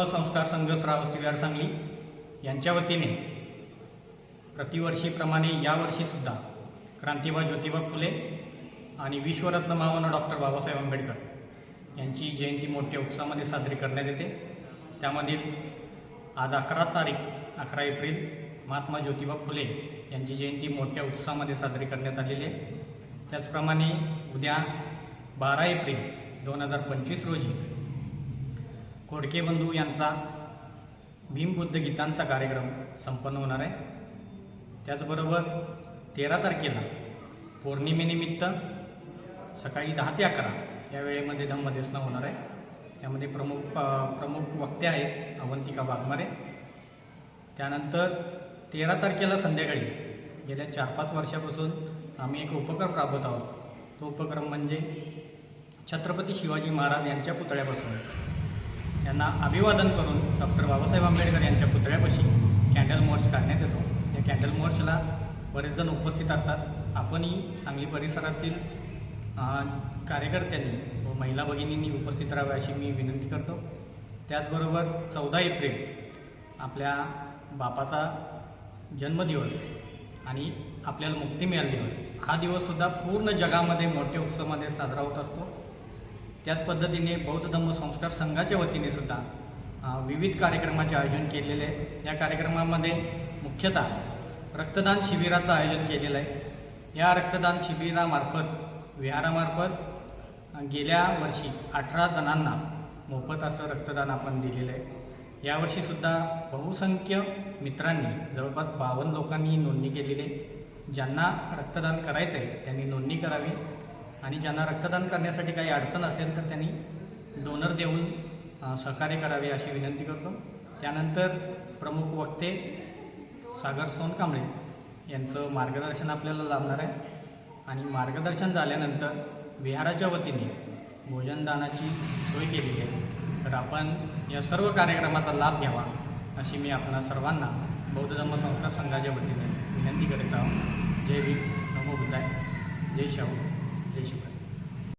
संस्कार संघ श्रावस्ती विहार सांगली यांच्या वतीने प्रतिवर्षीप्रमाणे यावर्षीसुद्धा क्रांतिबा ज्योतिबा फुले आणि विश्वरत्न मावना डॉक्टर बाबासाहेब आंबेडकर यांची जयंती मोठ्या उत्साहामध्ये साजरी करण्यात येते. त्यामधील आज अकरा तारीख अकरा एप्रिल महात्मा ज्योतिबा फुले यांची जयंती मोठ्या उत्साहामध्ये साजरी करण्यात आलेली आहे. त्याचप्रमाणे उद्या बारा एप्रिल दोन हजार पंचवीस रोजी खोडके बंधू यांचा भीमबुद्ध गीतांचा कार्यक्रम संपन्न होणार आहे. त्याचबरोबर तेरा तारखेला पौर्णिमेनिमित्त सकाळी दहा ते अकरा या वेळेमध्ये धम्मदेसनं होणार आहे. त्यामध्ये प्रमुख प्रमुख वक्ते आहेत अवंतिका वाघमारे. त्यानंतर तेरा तारखेला संध्याकाळी गेल्या चार पाच वर्षापासून आम्ही एक उपक्रम राबवत आहोत. तो उपक्रम म्हणजे छत्रपती शिवाजी महाराज यांच्या पुतळ्यापासून. यांना अभिवादन करून डॉक्टर बाबासाहेब आंबेडकर यांच्या पुतळ्यापाशी कॅन्डल मोर्च काढण्यात येतो. या कॅन्डल मोर्चला बरेच जण उपस्थित असतात. आपणही सांगली परिसरातील कार्यकर्त्यांनी व महिला भगिनींनी उपस्थित राहावे अशी मी विनंती करतो. त्याचबरोबर चौदा एप्रिल आपल्या बापाचा जन्मदिवस आणि आपल्याला मुक्ती मिळाल दिवस. हा दिवससुद्धा पूर्ण जगामध्ये मोठ्या उत्सवामध्ये साजरा होत असतो. त्याच पद्धतीने बौद्ध धम्म संस्कार संघाच्या वतीने सुद्धा विविध कार्यक्रमाचे आयोजन केलेले आहे. या कार्यक्रमामध्ये मुख्यतः रक्तदान शिबिराचं आयोजन केलेलं आहे. या रक्तदान शिबिरामार्फत विहारामार्फत गेल्या वर्षी अठरा जणांना मोफत असं रक्तदान आपण दिलेलं आहे. यावर्षीसुद्धा बहुसंख्य मित्रांनी जवळपास बावन्न लोकांनी नोंदणी केलेली आहे. ज्यांना रक्तदान करायचं आहे त्यांनी नोंदणी करावी. आणि ज्यांना रक्तदान करण्यासाठी काही अडचण असेल तर त्यांनी डोनर देऊन सहकार्य करावे अशी विनंती करतो. त्यानंतर प्रमुख वक्ते सागर सोनकांबळे यांचं मार्गदर्शन आपल्याला लाभणार आहे. आणि मार्गदर्शन झाल्यानंतर विहाराच्या वतीने भोजनदानाची सोय केलेली आहे. तर आपण या सर्व कार्यक्रमाचा लाभ घ्यावा अशी मी आपणा सर्वांना बौद्ध धम्म संस्था संघाच्या वतीने विनंती करीत आहोत. जय वीर नमो बुद्धाय. जय शाहू. जय शिवराय